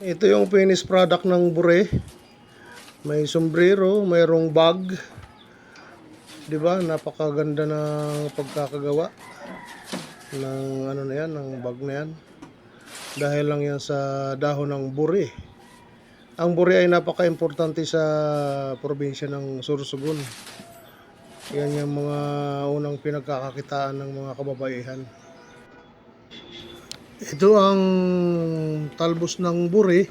Ito yung finished product ng bure. May sombrero, mayroong bag. 'Di ba? Napakaganda ng pagkakagawa ng ano na 'yan, ng bag na 'yan. Dahil lang 'yan sa dahon ng bure. Ang bure ay napaka-importante sa probinsya ng Sorsogon. Yan yung mga unang pinagkakakitaan ng mga kababaihan. Ito ang talbos ng buri.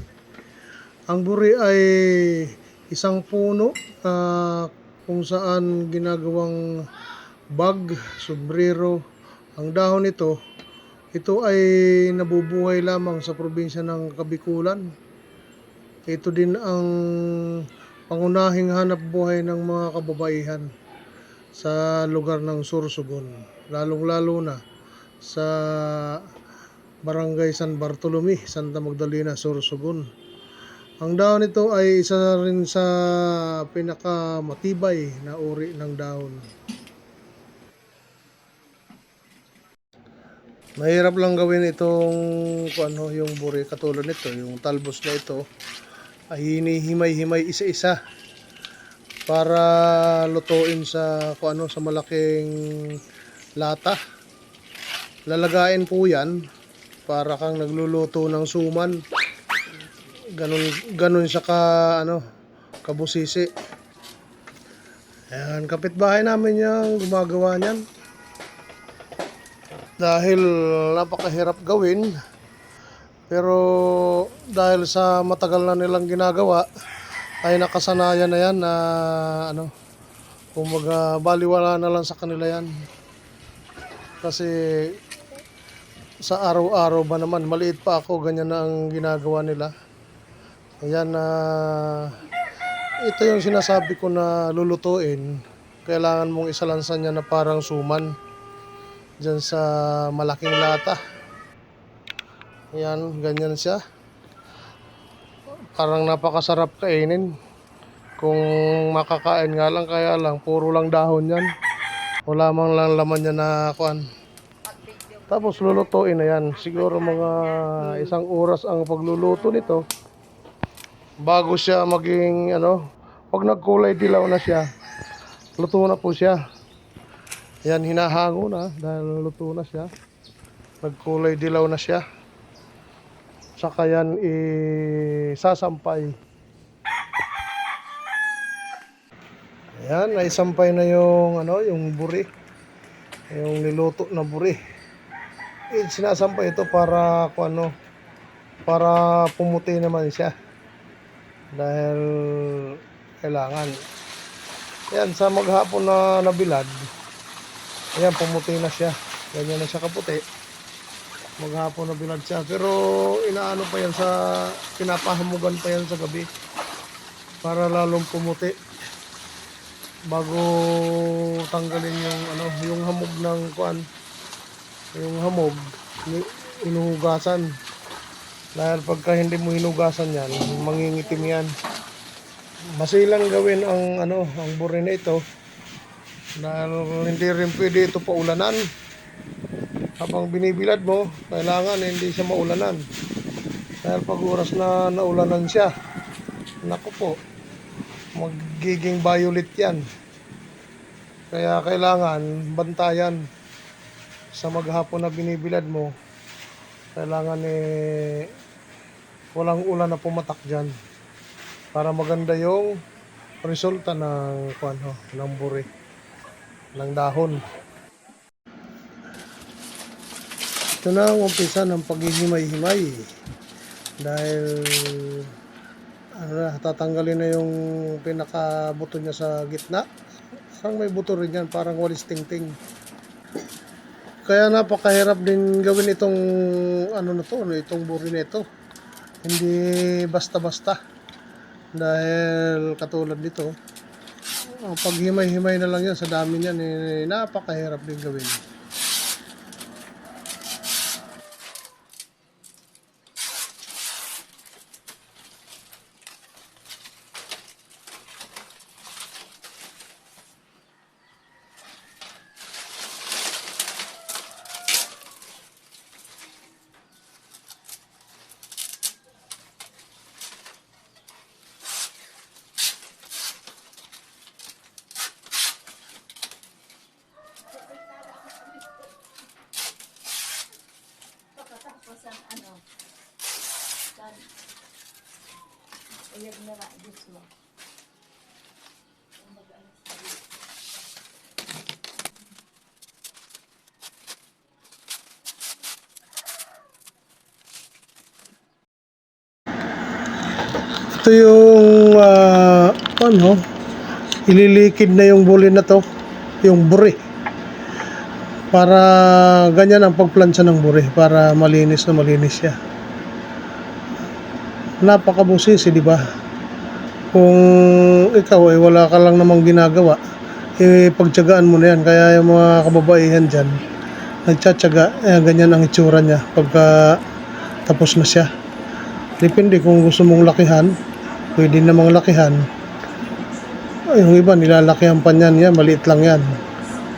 Ang buri ay isang puno na kung saan ginagawang bag, sombrero. Ang dahon nito, ito ay nabubuhay lamang sa probinsya ng Kabikulan. Ito din ang pangunahing hanap buhay ng mga kababaihan sa lugar ng Sursogon. Lalong-lalo na sa Barangay San Bartolome, Santa Magdalena, Sorsogon. Ang dahon nito ay isa rin sa pinakamatibay na uri ng dahon. Mahirap lang gawin itong kung ano, yung buri katulad nito, yung talbos na ito ay hinihimay-himay isa-isa para lutuin sa kung ano sa malaking lata. Lalagain po 'yan para kang nagluluto ng suman. Ganun ganun siya ka ano kabusisi. Ayan, kapitbahay namin yung gumagawa niyan. Dahil napakahirap gawin. Pero dahil sa matagal na nilang ginagawa, ay nakasanayan na yan na ano, kumbaga baliwala na lang sa kanila yan. Kasi sa araw-araw ba naman, maliit pa ako, ganyan na ang ginagawa nila. Ayan na ito yung sinasabi ko na lulutuin. Kailangan mong isalansan niya na parang suman dyan sa malaking lata. Ayan, ganyan siya. Parang napakasarap kainin. Kung makakain nga lang, kaya lang, puro lang dahon yan. Wala mang lang laman niya na kuan. Tapos lulutuin na yan. Siguro mga isang oras ang pagluluto nito. Bago siya maging ano, pag nagkulay dilaw na siya, luto na po siya. Yan, hinahango na dahil luto na siya. Nagkulay dilaw na siya. Saka yan isasampay. Ayan, naisampay na yung ano, yung buri. Yung niluto na buri. Eh, sinasampay ito para kung ano, para pumuti naman siya. Dahil kailangan. Ayan, sa maghapon na nabilad, ayan, pumuti na siya. Ganyan na siya kaputi maghapon na bilad siya. Pero inaano pa yan sa, pinapahamugan pa yan sa gabi. Para lalong pumuti. Bago tanggalin yung ano, yung hamog ng kuan. Yung hamog, inuhugasan. Dahil pagka hindi mo hinugasan yan, mangingitim yan. Masilang gawin ang ano, ang buri na ito. Dahil hindi rin pwede ito paulanan habang binibilad mo, kailangan hindi siya maulanan. Dahil pag oras na naulanan siya, naku po, magiging violet yan. Kaya kailangan bantayan sa maghapon na binibilad mo. Kailangan eh, walang ulan na pumatak dyan. Para maganda yung resulta ng, kwan, ho, ng buri, ng dahon. Ito na ang umpisa ng paghihimay-himay. Dahil ano na, tatanggalin na yung pinakabuto niya sa gitna. Parang may buto rin yan, parang walis ting-ting. Kaya napakahirap din gawin itong ano na to, ano, itong buri na. Hindi basta-basta. Dahil katulad nito, ang paghimay-himay na lang yan sa dami niyan, eh, napakahirap din gawin. Uyag na ra, Diyos mo. Ito yung ah, ano, ililikid na yung bulin na to, yung buri. Para ganyan ang pagplansya ng buri, para malinis na malinis siya. Napakabusisi, di ba? Kung ikaw ay wala ka lang namang ginagawa, eh pagtyagaan mo na yan. Kaya yung mga kababaihan dyan, nagtsatsaga, eh, ganyan ang itsura niya pagka tapos na siya. Depende kung gusto mong lakihan, pwede namang lakihan. Ay, yung iba nilalakihan pa niyan, yan, maliit lang yan.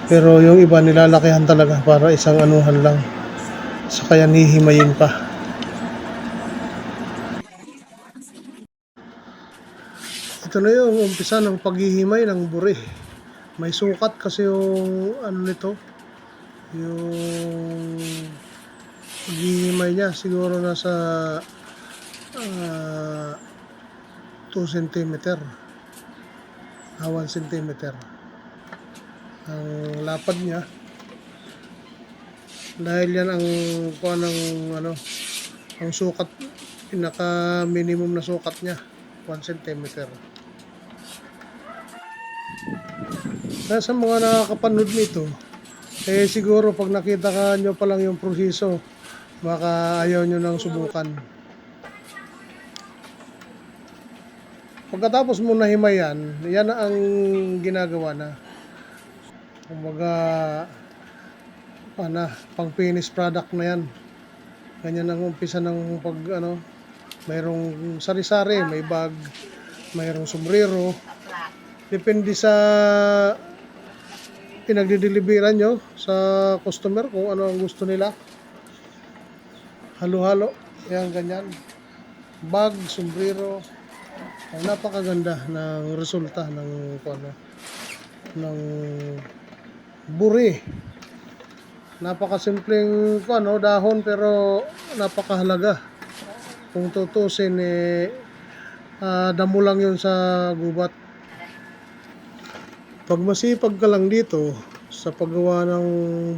Pero yung iba nilalakihan talaga para isang anuhan lang. Sa kaya nihimayin pa. Ito na yung umpisa ng paghihimay ng buri. May sukat kasi yung ano nito, yung paghihimay niya. Siguro nasa ah 2 cm ah 1 cm ang lapad niya. Dahil yan ang kuha ng ano ang sukat pinaka minimum na sukat niya 1 cm kaya sa mga nakakapanood nito eh siguro pag nakita ka nyo pa lang yung proseso baka ayaw nyo nang subukan Pagkatapos mo nahimayan, yan na ang ginagawa na. Kumbaga, ano, pang finished product na yan. Ganyan ang umpisa ng pag, ano, mayroong sari-sari, may bag, mayroong sombrero. Depende sa pinagdideliveran nyo sa customer kung ano ang gusto nila. Halo-halo, yan ganyan. Bag, sombrero, ang napakaganda ng resulta ng ano, ng buri. Napakasimpleng ano, dahon pero napakahalaga. Kung tutusin eh ah, damo lang 'yun sa gubat. Pag masipag ka lang dito sa paggawa ng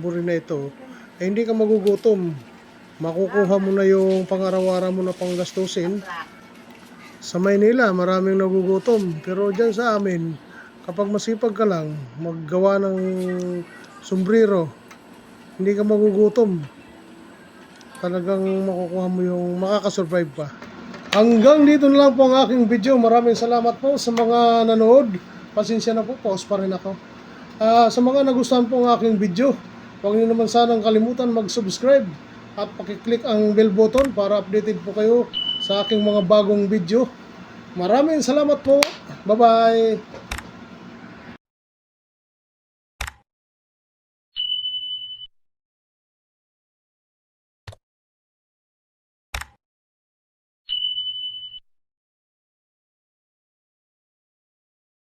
buri na ito, eh, hindi ka magugutom. Makukuha mo na yung pang-araw-araw mo na panggastusin sa Maynila, maraming nagugutom. Pero dyan sa amin, kapag masipag ka lang, maggawa ng sombrero, hindi ka magugutom. Talagang makukuha mo yung makakasurvive pa. Hanggang dito na lang po ang aking video. Maraming salamat po sa mga nanood. Pasensya na po, pause pa rin ako. Ah, sa mga nagustuhan po ang aking video, huwag niyo naman sanang kalimutan mag-subscribe at pakiclick ang bell button para updated po kayo sa aking mga bagong video. Maraming salamat po. Bye-bye.